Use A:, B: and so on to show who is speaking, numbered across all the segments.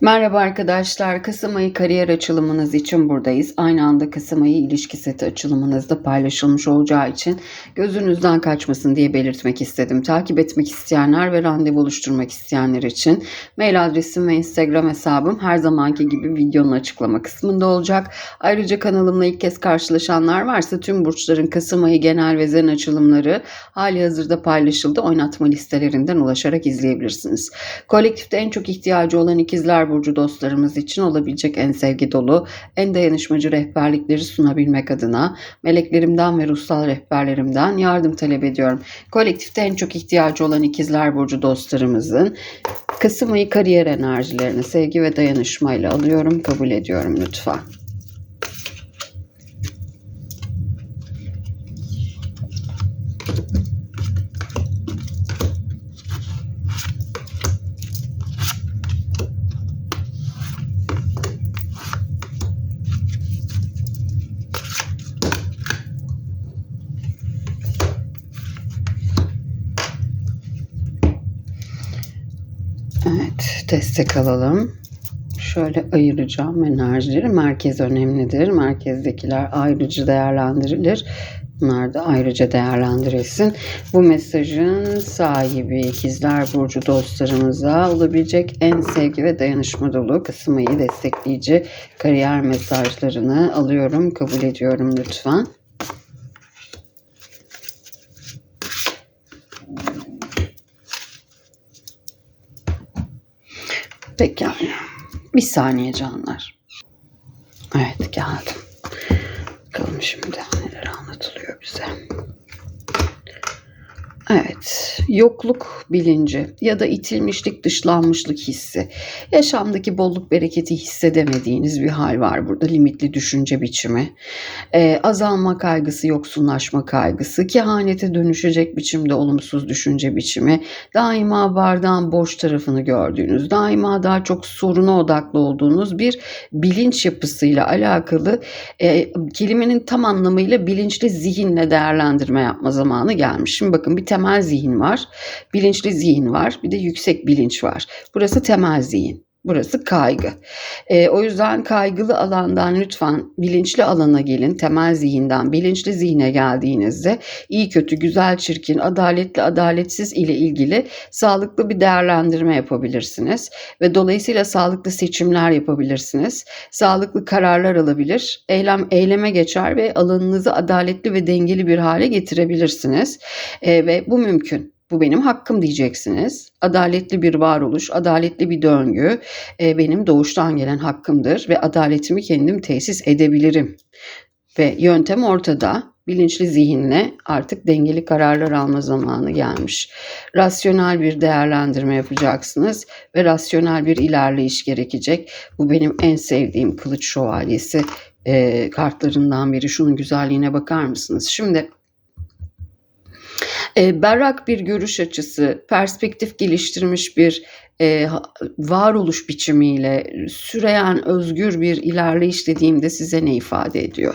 A: Merhaba arkadaşlar. Kasım ayı kariyer açılımınız için buradayız. Aynı anda Kasım ayı ilişki seti açılımınızda paylaşılmış olacağı için gözünüzden kaçmasın diye belirtmek istedim. Takip etmek isteyenler ve randevu oluşturmak isteyenler için mail adresim ve Instagram hesabım her zamanki gibi videonun açıklama kısmında olacak. Ayrıca kanalımla ilk kez karşılaşanlar varsa tüm burçların Kasım ayı genel ve zen açılımları hali hazırda paylaşıldı. Oynatma listelerinden ulaşarak izleyebilirsiniz. Kolektifte en çok ihtiyacı olan ikizler burcu dostlarımız için olabilecek en sevgi dolu, en dayanışmacı rehberlikleri sunabilmek adına meleklerimden ve ruhsal rehberlerimden yardım talep ediyorum. Kolektifte en çok ihtiyacı olan ikizler burcu dostlarımızın Kasım ayı kariyer enerjilerini sevgi ve dayanışmayla alıyorum, kabul ediyorum lütfen. Evet, destek alalım. Şöyle ayıracağım enerjileri. Merkez önemlidir. Merkezdekiler ayrıcı değerlendirilir. Bunlar da ayrıca değerlendirilsin. Bu mesajın sahibi ikizler burcu dostlarımıza olabilecek en sevgi ve dayanışma dolu Kasım ayı destekleyici kariyer mesajlarını alıyorum, kabul ediyorum lütfen. Pekala. Bir saniye canlar. Evet geldim. Bakalım şimdi neler anlatılıyor bize. Evet, yokluk bilinci ya da itilmişlik, dışlanmışlık hissi. Yaşamdaki bolluk bereketi hissedemediğiniz bir hal var burada. Limitli düşünce biçimi. Ee, azalma kaygısı, yoksunlaşma kaygısı, kehanete dönüşecek biçimde olumsuz düşünce biçimi. Daima bardağın boş tarafını gördüğünüz, daima daha çok soruna odaklı olduğunuz bir bilinç yapısıyla alakalı e, kelimenin tam anlamıyla bilinçli zihinle değerlendirme yapma zamanı gelmiş. Şimdi bakın bir temel zihin var, bilinçli zihin var, bir de yüksek bilinç var. Burası temel zihin. Burası kaygı. E, o yüzden kaygılı alandan lütfen bilinçli alana gelin. Temel zihinden bilinçli zihne geldiğinizde iyi kötü, güzel çirkin, adaletli adaletsiz ile ilgili sağlıklı bir değerlendirme yapabilirsiniz. Ve dolayısıyla sağlıklı seçimler yapabilirsiniz. Sağlıklı kararlar alabilir. Eylem, eyleme geçer ve alanınızı adaletli ve dengeli bir hale getirebilirsiniz. E, ve bu mümkün. Bu benim hakkım diyeceksiniz. Adaletli bir varoluş, adaletli bir döngü e, benim doğuştan gelen hakkımdır ve adaletimi kendim tesis edebilirim. Ve yöntem ortada. Bilinçli zihinle artık dengeli kararlar alma zamanı gelmiş. Rasyonel bir değerlendirme yapacaksınız ve rasyonel bir ilerleyiş gerekecek. Bu benim en sevdiğim kılıç şövalyesi e, kartlarından biri. Şunun güzelliğine bakar mısınız? Şimdi berrak bir görüş açısı, perspektif geliştirmiş bir e, varoluş biçimiyle süreyen özgür bir ilerleyiş dediğimde size ne ifade ediyor?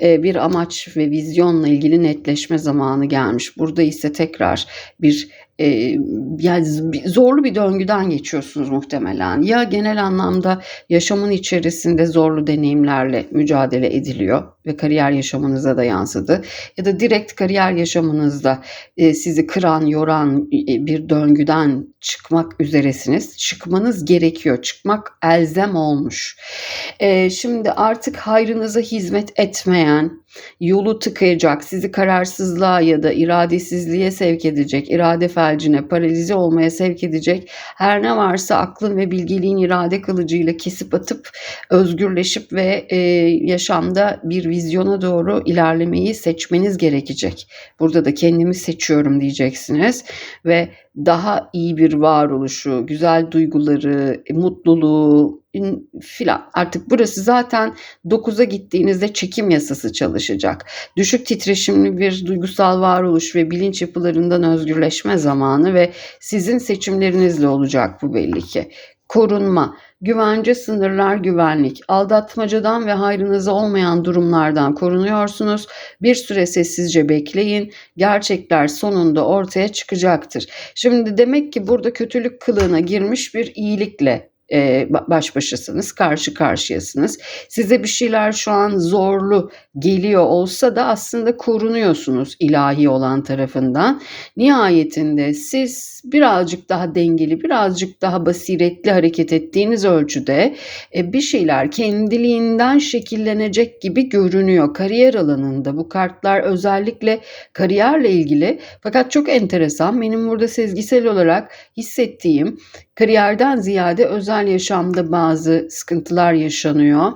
A: E, bir amaç ve vizyonla ilgili netleşme zamanı gelmiş. Burada ise tekrar bir e, yani zorlu bir döngüden geçiyorsunuz muhtemelen. Ya genel anlamda yaşamın içerisinde zorlu deneyimlerle mücadele ediliyor ve kariyer yaşamınıza da yansıdı. Ya da direkt kariyer yaşamınızda e, sizi kıran, yoran e, bir döngüden çıkmak üzeresiniz. Çıkmanız gerekiyor. Çıkmak elzem olmuş. E, şimdi artık hayrınıza hizmet etmeyen, yolu tıkayacak, sizi kararsızlığa ya da iradesizliğe sevk edecek, irade felcine, paralize olmaya sevk edecek her ne varsa aklın ve bilgeliğin irade kılıcıyla kesip atıp özgürleşip ve e, yaşamda bir vizyona doğru ilerlemeyi seçmeniz gerekecek. Burada da kendimi seçiyorum diyeceksiniz ve daha iyi bir varoluşu, güzel duyguları, mutluluğu filan. Artık burası zaten 9'a gittiğinizde çekim yasası çalışacak. Düşük titreşimli bir duygusal varoluş ve bilinç yapılarından özgürleşme zamanı ve sizin seçimlerinizle olacak bu belli ki. Korunma, güvence, sınırlar, güvenlik, aldatmacadan ve hayrınıza olmayan durumlardan korunuyorsunuz. Bir süre sessizce bekleyin. Gerçekler sonunda ortaya çıkacaktır. Şimdi demek ki burada kötülük kılığına girmiş bir iyilikle e, baş başasınız, karşı karşıyasınız. Size bir şeyler şu an zorlu geliyor olsa da aslında korunuyorsunuz ilahi olan tarafından. Nihayetinde siz birazcık daha dengeli, birazcık daha basiretli hareket ettiğiniz ölçüde e, bir şeyler kendiliğinden şekillenecek gibi görünüyor. Kariyer alanında bu kartlar özellikle kariyerle ilgili fakat çok enteresan benim burada sezgisel olarak hissettiğim kariyerden ziyade özel yaşamda bazı sıkıntılar yaşanıyor.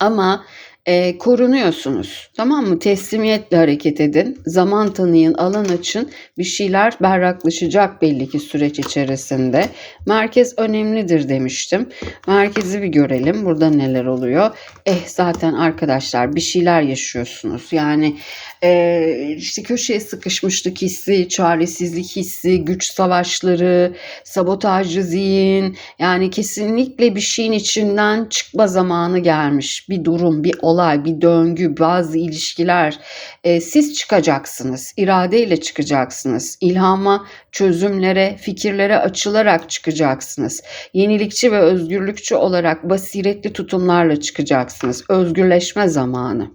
A: Ama e, korunuyorsunuz. Tamam mı? Teslimiyetle hareket edin. Zaman tanıyın, alan açın. Bir şeyler berraklaşacak belli ki süreç içerisinde. Merkez önemlidir demiştim. Merkezi bir görelim. Burada neler oluyor? Eh zaten arkadaşlar bir şeyler yaşıyorsunuz. Yani e, işte köşeye sıkışmışlık hissi, çaresizlik hissi, güç savaşları, sabotajcı zihin. Yani kesinlikle bir şeyin içinden çıkma zamanı gelmiş. Bir durum, bir olay, bir döngü, bazı ilişkiler. E, siz çıkacaksınız, iradeyle çıkacaksınız. İlhama, çözümlere, fikirlere açılarak çıkacaksınız. Yenilikçi ve özgürlükçü olarak basiretli tutumlarla çıkacaksınız. Özgürleşme zamanı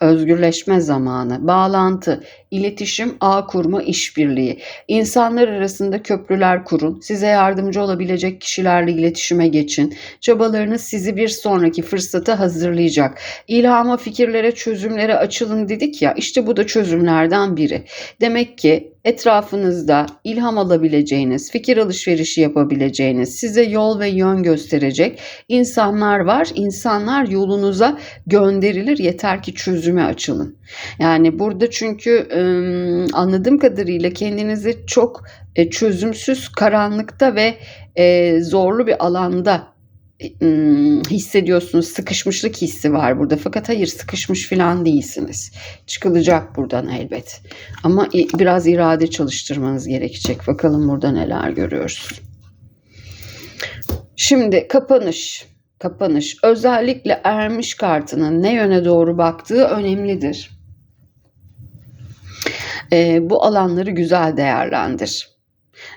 A: özgürleşme zamanı, bağlantı, iletişim, ağ kurma, işbirliği. İnsanlar arasında köprüler kurun. Size yardımcı olabilecek kişilerle iletişime geçin. Çabalarınız sizi bir sonraki fırsata hazırlayacak. İlhama, fikirlere, çözümlere açılın dedik ya. İşte bu da çözümlerden biri. Demek ki etrafınızda ilham alabileceğiniz, fikir alışverişi yapabileceğiniz, size yol ve yön gösterecek insanlar var. İnsanlar yolunuza gönderilir yeter ki çözüme açılın. Yani burada çünkü anladığım kadarıyla kendinizi çok e, çözümsüz, karanlıkta ve e, zorlu bir alanda hissediyorsunuz. Sıkışmışlık hissi var burada. Fakat hayır sıkışmış falan değilsiniz. Çıkılacak buradan elbet. Ama biraz irade çalıştırmanız gerekecek. Bakalım burada neler görüyoruz. Şimdi kapanış. Kapanış. Özellikle ermiş kartının ne yöne doğru baktığı önemlidir. E, bu alanları güzel değerlendir.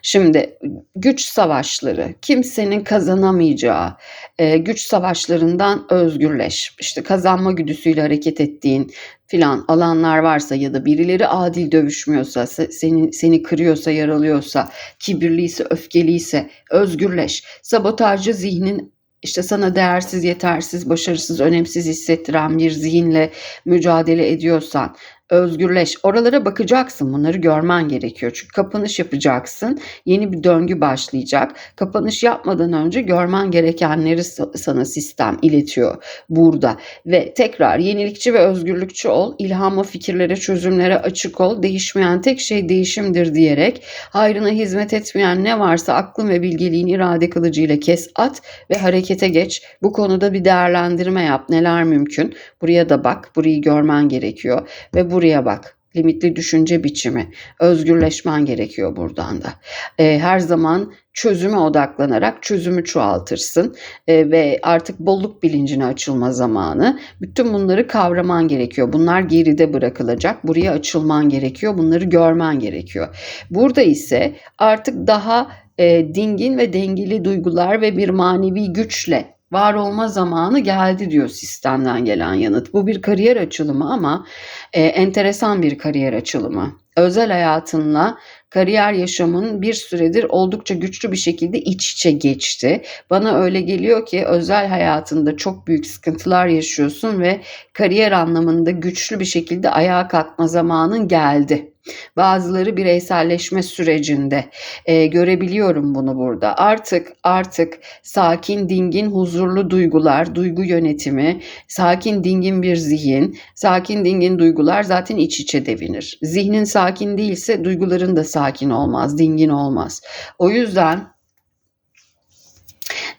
A: Şimdi güç savaşları, kimsenin kazanamayacağı e, güç savaşlarından özgürleş. İşte kazanma güdüsüyle hareket ettiğin filan alanlar varsa ya da birileri adil dövüşmüyorsa, seni, seni kırıyorsa, yaralıyorsa, kibirliyse, öfkeliyse özgürleş. Sabotajcı zihnin işte sana değersiz, yetersiz, başarısız, önemsiz hissettiren bir zihinle mücadele ediyorsan özgürleş. Oralara bakacaksın. Bunları görmen gerekiyor. Çünkü kapanış yapacaksın. Yeni bir döngü başlayacak. Kapanış yapmadan önce görmen gerekenleri sana sistem iletiyor burada. Ve tekrar yenilikçi ve özgürlükçü ol. İlhama, fikirlere, çözümlere açık ol. Değişmeyen tek şey değişimdir diyerek hayrına hizmet etmeyen ne varsa aklın ve bilgeliğin irade kılıcıyla kes at ve harekete geç. Bu konuda bir değerlendirme yap. Neler mümkün? Buraya da bak. Burayı görmen gerekiyor. Ve buraya bak limitli düşünce biçimi. Özgürleşmen gerekiyor buradan da. E, her zaman çözüme odaklanarak çözümü çoğaltırsın e, ve artık bolluk bilincine açılma zamanı. Bütün bunları kavraman gerekiyor. Bunlar geride bırakılacak. Buraya açılman gerekiyor. Bunları görmen gerekiyor. Burada ise artık daha e, dingin ve dengeli duygular ve bir manevi güçle var olma zamanı geldi diyor sistemden gelen yanıt. Bu bir kariyer açılımı ama e, enteresan bir kariyer açılımı. Özel hayatınla kariyer yaşamın bir süredir oldukça güçlü bir şekilde iç içe geçti. Bana öyle geliyor ki özel hayatında çok büyük sıkıntılar yaşıyorsun ve kariyer anlamında güçlü bir şekilde ayağa kalkma zamanın geldi. Bazıları bireyselleşme sürecinde e, görebiliyorum bunu burada. Artık artık sakin, dingin, huzurlu duygular, duygu yönetimi, sakin, dingin bir zihin, sakin, dingin duygular zaten iç içe devinir. Zihnin sakin değilse duyguların da sakin olmaz, dingin olmaz. O yüzden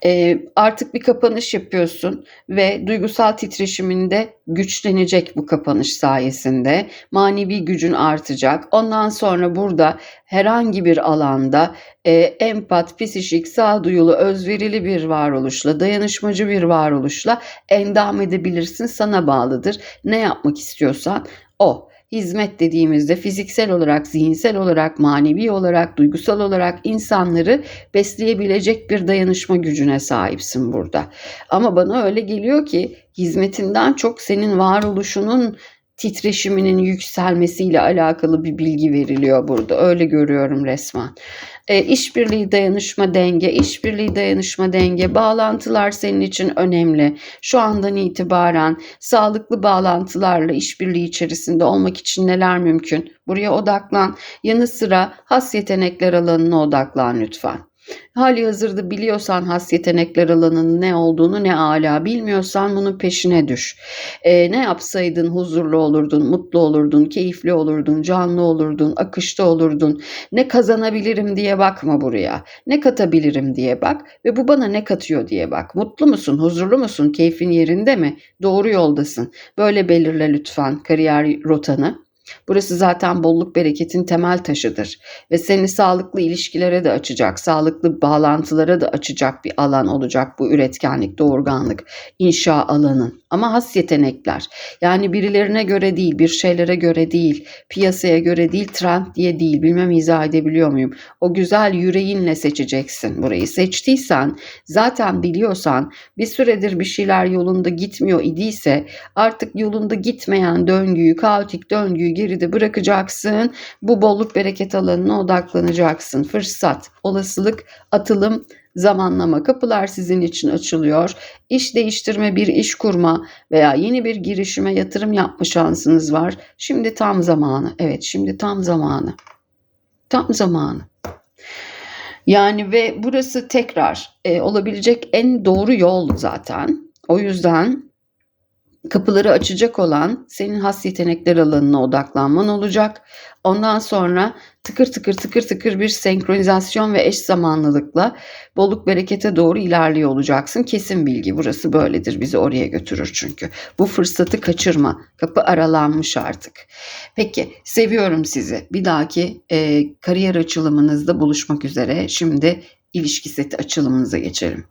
A: e, artık bir kapanış yapıyorsun ve duygusal titreşiminde güçlenecek bu kapanış sayesinde. Manevi gücün artacak. Ondan sonra burada herhangi bir alanda e, empat, psişik, sağduyulu, özverili bir varoluşla, dayanışmacı bir varoluşla endam edebilirsin. Sana bağlıdır. Ne yapmak istiyorsan o. hizmet dediğimizde fiziksel olarak, zihinsel olarak, manevi olarak, duygusal olarak insanları besleyebilecek bir dayanışma gücüne sahipsin burada. Ama bana öyle geliyor ki hizmetinden çok senin varoluşunun titreşiminin yükselmesiyle alakalı bir bilgi veriliyor burada. Öyle görüyorum resmen. E, işbirliği, dayanışma, denge, işbirliği, dayanışma, denge, bağlantılar senin için önemli. Şu andan itibaren sağlıklı bağlantılarla işbirliği içerisinde olmak için neler mümkün? Buraya odaklan. Yanı sıra has yetenekler alanına odaklan lütfen. Hali hazırda biliyorsan has yetenekler alanının ne olduğunu ne ala bilmiyorsan bunun peşine düş. Ee, ne yapsaydın huzurlu olurdun, mutlu olurdun, keyifli olurdun, canlı olurdun, akışta olurdun. Ne kazanabilirim diye bakma buraya. Ne katabilirim diye bak ve bu bana ne katıyor diye bak. Mutlu musun, huzurlu musun, keyfin yerinde mi? Doğru yoldasın. Böyle belirle lütfen kariyer rotanı. Burası zaten bolluk bereketin temel taşıdır ve seni sağlıklı ilişkilere de açacak, sağlıklı bağlantılara da açacak bir alan olacak bu üretkenlik, doğurganlık, inşa alanın. Ama has yetenekler. Yani birilerine göre değil, bir şeylere göre değil, piyasaya göre değil, trend diye değil. Bilmem izah edebiliyor muyum? O güzel yüreğinle seçeceksin burayı. Seçtiysen, zaten biliyorsan, bir süredir bir şeyler yolunda gitmiyor idiyse artık yolunda gitmeyen döngüyü, kaotik döngüyü geride bırakacaksın. Bu bolluk bereket alanına odaklanacaksın. Fırsat, olasılık, atılım, zamanlama kapılar sizin için açılıyor. İş değiştirme, bir iş kurma veya yeni bir girişime yatırım yapma şansınız var. Şimdi tam zamanı. Evet, şimdi tam zamanı. Tam zamanı. Yani ve burası tekrar e, olabilecek en doğru yol zaten. O yüzden kapıları açacak olan senin has yetenekler alanına odaklanman olacak. Ondan sonra tıkır tıkır tıkır tıkır bir senkronizasyon ve eş zamanlılıkla bolluk berekete doğru ilerliyor olacaksın. Kesin bilgi burası böyledir bizi oraya götürür çünkü. Bu fırsatı kaçırma. Kapı aralanmış artık. Peki seviyorum sizi. Bir dahaki e, kariyer açılımınızda buluşmak üzere. Şimdi ilişki seti açılımınıza geçelim.